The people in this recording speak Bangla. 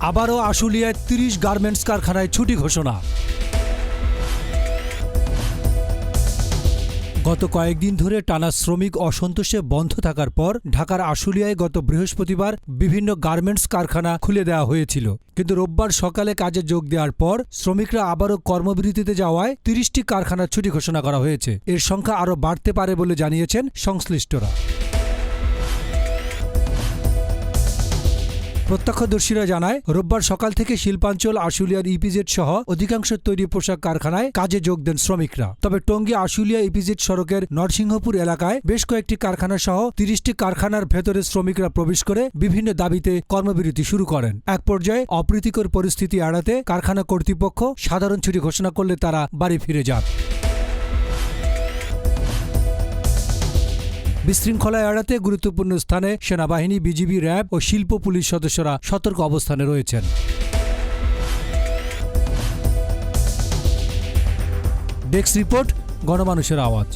আবারও আশুলিয়ায় তিরিশ গার্মেন্টস কারখানায় ছুটি ঘোষণা। গত কয়েকদিন ধরে টানা শ্রমিক অসন্তোষে বন্ধ থাকার পর ঢাকার আশুলিয়ায় গত বৃহস্পতিবার বিভিন্ন গার্মেন্টস কারখানা খুলে দেওয়া হয়েছিল। কিন্তু রোববার সকালে কাজে যোগ দেওয়ার পর শ্রমিকরা আবারও কর্মবিরতিতে যাওয়ায় তিরিশটি কারখানার ছুটি ঘোষণা করা হয়েছে। এর সংখ্যা আরও বাড়তে পারে বলে জানিয়েছেন সংশ্লিষ্টরা। প্রত্যক্ষদর্শীরা জানায়, রোববার সকাল থেকে শিল্পাঞ্চল আশুলিয়ার ইপিজেড সহ অধিকাংশ তৈরি পোশাক কারখানায় কাজে যোগ দেন শ্রমিকরা। তবে টঙ্গী, আশুলিয়া, ইপিজেড সড়কের নরসিংহপুর এলাকায় বেশ কয়েকটি কারখানা সহ তিরিশটি কারখানার ভেতরে শ্রমিকরা প্রবেশ করে বিভিন্ন দাবিতে কর্মবিরতি শুরু করেন। এক পর্যায়ে অপ্রীতিকর পরিস্থিতি এড়াতে কারখানা কর্তৃপক্ষ সাধারণ ছুটি ঘোষণা করলে তারা বাড়ি ফিরে যান। বিশৃঙ্খলা এড়াতে গুরুত্বপূর্ণ স্থানে সেনাবাহিনী, বিজিবি, র্যাব ও শিল্প পুলিশ সদস্যরা সতর্ক অবস্থানে রয়েছেন। ডেস্ক রিপোর্ট, গণমানুষের আওয়াজ।